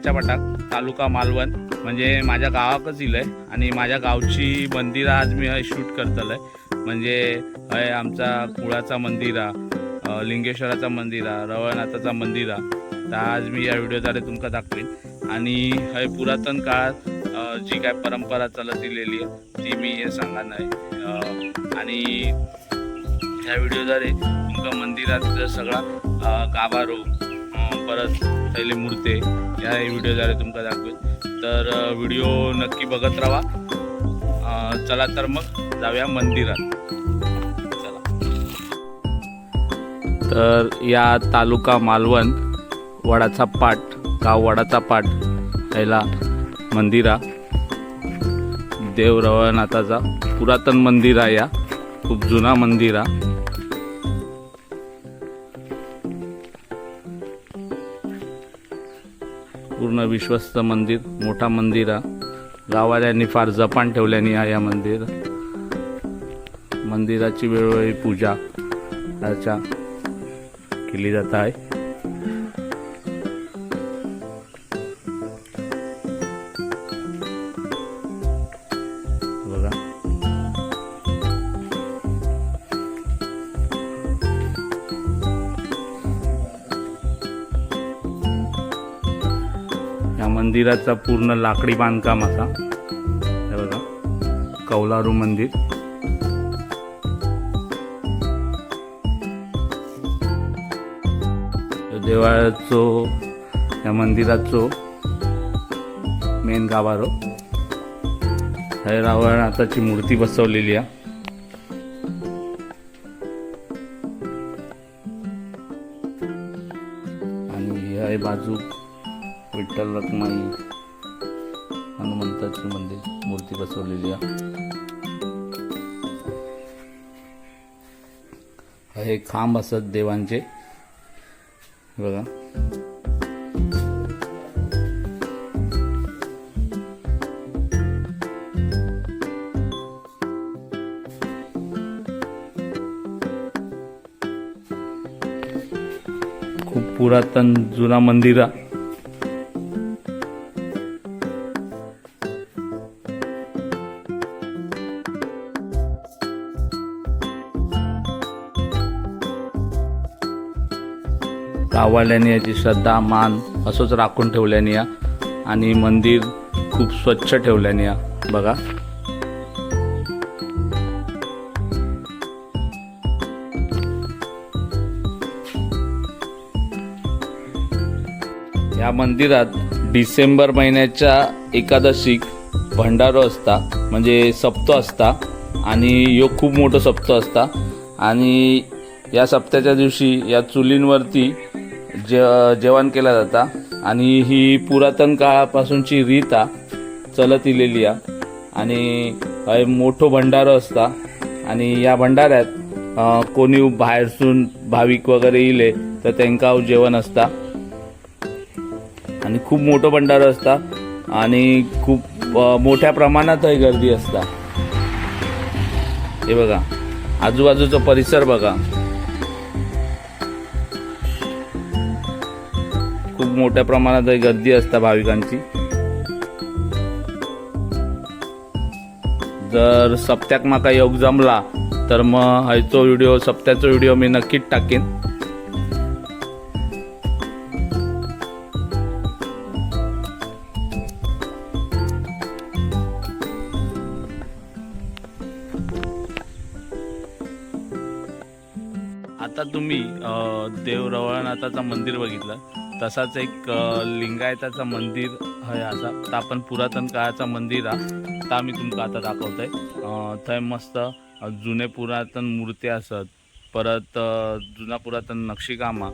इलंय पटात तालुका मालवण. म्हणजे माझ्या गावाकच आहे आणि माझ्या गावची मंदिरं आज मी हय शूट आहे म्हणजे हय आमचा कुळाचा मंदिर आहे लिंगेश्वराचा मंदिर आहे रवळनाथाचा मंदिर आहे तर आज मी या व्हिडिओद्वारे तुमका दाखवेन. आणि हय पुरातन काळात जी काय परंपरा चालत दिलेली आहे ती मी हे सांगा आहे. आणि ह्या व्हिडिओद्वारे तुमका मंदिरात सगळा गाभारो परत पहिले मूर्ते या व्हिडिओद्वारे तुमका दाखवेल. तर व्हिडिओ नक्की बघत राहा. चला तर मग जाऊया मंदिरात. चला. तर या तालुका मालवण वडाचा पाट गाव वडाचा पाट याला मंदिरा. देव रवळनाथाचा पुरातन मंदिर आहे या खूप जुना मंदिर. आहे पूर्ण विश्वस्त मंदिर मोठा मंदिर. आहे गावाल्यांनी फार जपान ठेवल्याने आहे या मंदिर. मंदिराची वेळोवेळी पूजा अर्चा केली जात आहे. मंदिराचा पूर्ण लाकडी बांधकाम असा. हे बघा कौलारू मंदिर. देवाळ्याचो या मंदिराचो मेन गाभारो. हे रावणाची मूर्ती बसवलेली आहे. हे खांब असत देवांचे. बघा. खूप पुरातन जुना मंदिर आहे याची श्रद्धा मान असंच राखून ठेवल्याने या. आणि मंदिर खूप स्वच्छ ठेवल्याने या. बघा. या मंदिरात डिसेंबर महिन्याच्या एकादशीक भंडारो असता म्हणजे सप्त असता आणि यो खूप मोठं सप्त असता. आणि या सप्त्याच्या दिवशी या चुलींवरती जे जेवण केला जाता. आणि ही पुरातन काळापासूनची रीत आ चलत इलेली आहे आणि मोठो भंडारो असता. आणि या भंडाऱ्यात कोणी बाहेरसून भाविक वगैरे इले तर त्यांना जेवण असता. आणि खूप मोठं भंडारं असता. आणि खूप मोठ्या प्रमाणात गर्दी असता. हे बघा आजूबाजूचा परिसर बघा. मोठ्या प्रमाणात गर्दी असता भाविकांची. जर सप्त्याक माका योग जमला तर मग हायचो व्हिडिओ सप्त्याचो व्हिडिओ मी नक्कीच टाकेन. आता तुम्ही देव रवळनाथाचा मंदिर बघितलं. तसाच एक लिंगायताचं मंदिर आहे असा तर आपण पुरातन काळाचं मंदिर आहे तर आम्ही तुमका आता दाखवतोय. आहे थंय मस्त जुने पुरातन मूर्ती असत. परत जुना पुरातन नक्षीकामा.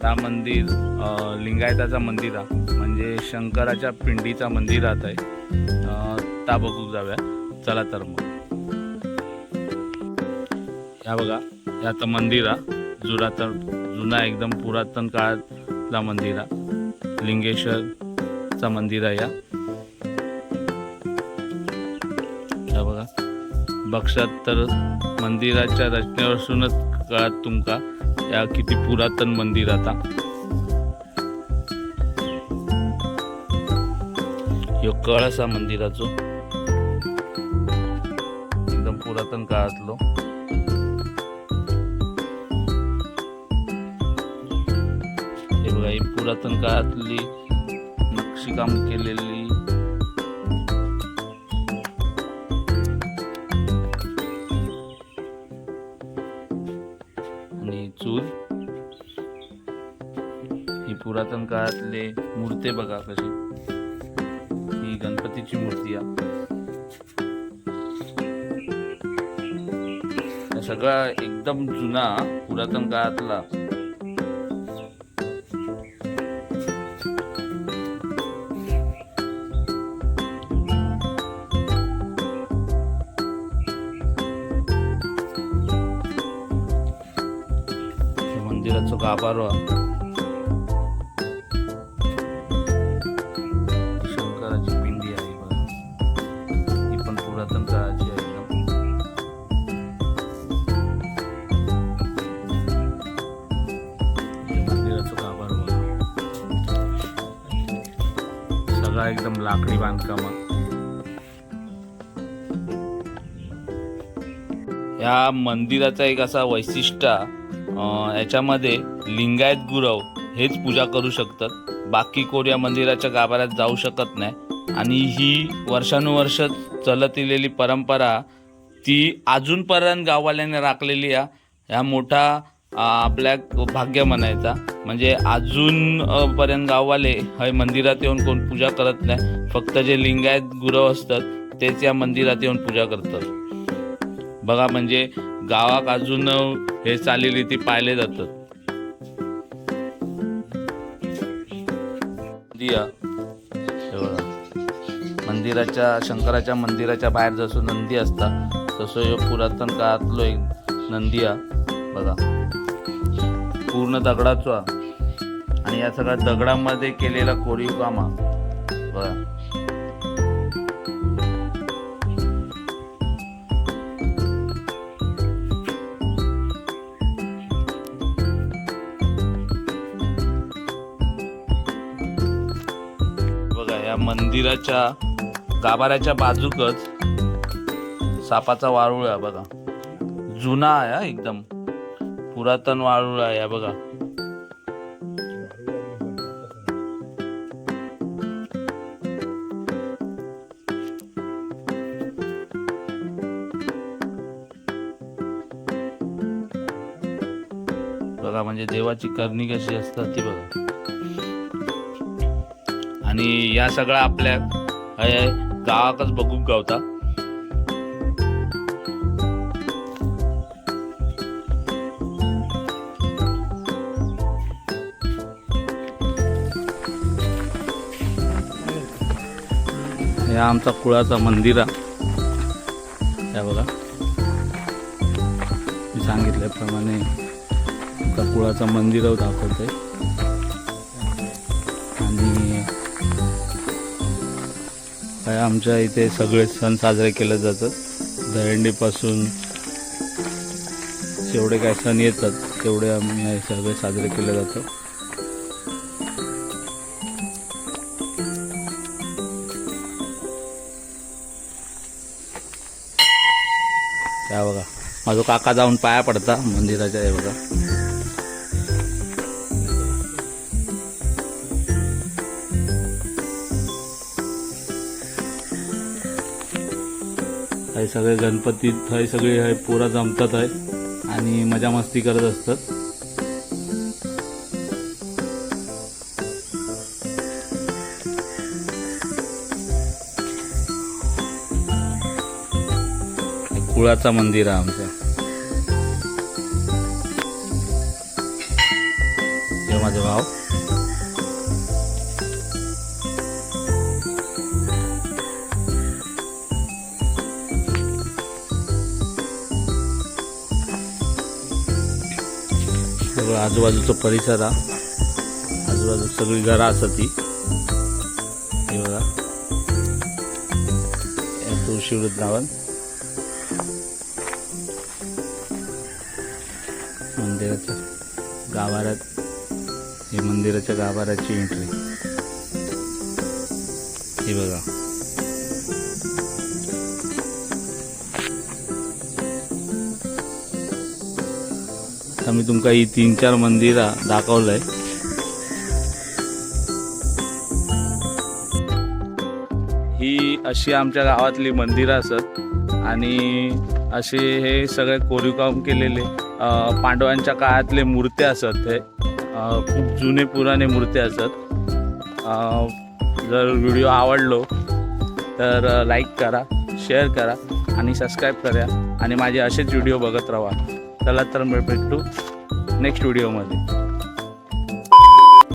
त्या मंदिर लिंगायताचं लिंगायताचा मंदिर आहे म्हणजे शंकराच्या पिंडीचा मंदिर आहे ता त्या बघू जाऊया. चला तर मग. या बघा हे तर मंदिर आहे जुना तर जुना एकदम पुरातन काळात काळातला मंदिर. लिंगेश्वरचा मंदिर आहे या. बघा. बक्षात तर मंदिराच्या रचनेपासूनच कळत तुमका. या किती पुरातन मंदिर आता. ह्यो कळसा मंदिराचो. एकदम पुरातन काळातलो. आहे ही पुरातन काळातली नक्षीकाम केलेली. आणि चूल. ही पुरातन काळातले मूर्ती बघा कशी. ही गणपतीची मूर्ती आहे. सगळा एकदम जुना पुरातन काळातला मंदिराचं गाभारो. शंकराची पिंडी आहे ही पण पुरातन काळाची आहे मंदिराचं गाभारो. सगळा एकदम लाकडी बांधकाम. या मंदिराचा एक असा वैशिष्ट्य याच्यामध्ये लिंगायत गुरव हेच पूजा करू शकतात. बाकी कोण या मंदिराच्या गाभाऱ्यात जाऊ शकत नाही. आणि ही वर्षानुवर्ष चलत इलेली परंपरा ती अजूनपर्यंत गाववाल्याने राखलेली आहे ह्या मोठा आपल्या भाग्य म्हणायचा. म्हणजे अजूनपर्यंत गाववाले हे मंदिरात येऊन कोण पूजा करत नाही. फक्त जे लिंगायत गुरव असतात तेच या मंदिरात येऊन पूजा करतात. बघा म्हणजे गावात अजून हे चालीरीती पाळले जातात. दिया मंदिराच्या शंकराच्या मंदिराच्या बाहेर जसं नंदी असता तसं हे पुरातन काळातलो एक नंदी बघा. पूर्ण दगडाचो आणि या सगळ्या दगडामध्ये केलेला कोरीव काम हा. बघा. मंदिराच्या गाभाऱ्याच्या बाजूकच सापाचा वारुळ आहे बघा. जुना आहे हा एकदम. पुरातन वारुळ आहे बघा. बघा म्हणजे देवाची करणी कशी असतात ती बघा. आणि या सगळ्या आपल्या हे गावाकच बघूक गावता. हे आमचा कुळाचा मंदिर आहे. त्या बघा. मी सांगितल्याप्रमाणे एका कुळाचं मंदिर दाखवते काय आमच्या इथे सगळे सण साजरे केले जातात. दहीहंडीपासून जेवढे काय सण येतात तेवढे आम्ही सगळे साजरे केले जातात. त्या बघा माझा काका जाऊन पाया पडता मंदिराच्या हे बघा. हे सगळे गणपतीत हे सगळे हे पोरं जमतात आहे आणि मजा मस्ती करत असतात. कुळाचा मंदिर आहे आमचं. माझं भाव सगळं आजूबाजूचा परिसर हा. आजूबाजू सगळी घरं असतात ती हे बघा. तुळशी वृद्धावन मंदिराच्या गाभाऱ्यात. हे मंदिराच्या गाभाऱ्याची एंट्री हे बघा. आता मी तुमका ही तीन चार मंदिरां दाखवलंय. ही अशी आमच्या गावातली मंदिरं असत. आणि असे हे सगळे कोरीवकाम केलेले पांडवांच्या काळातले मूर्त्या असत हे. खूप जुने पुराणे मूर्त्या असत. जर व्हिडिओ आवडलो तर लाईक करा शेअर करा आणि सबस्क्राईब करा. आणि माझे असेच व्हिडिओ बघत राहा. चला तर भेटू नेक्स्ट व्हिडिओमध्ये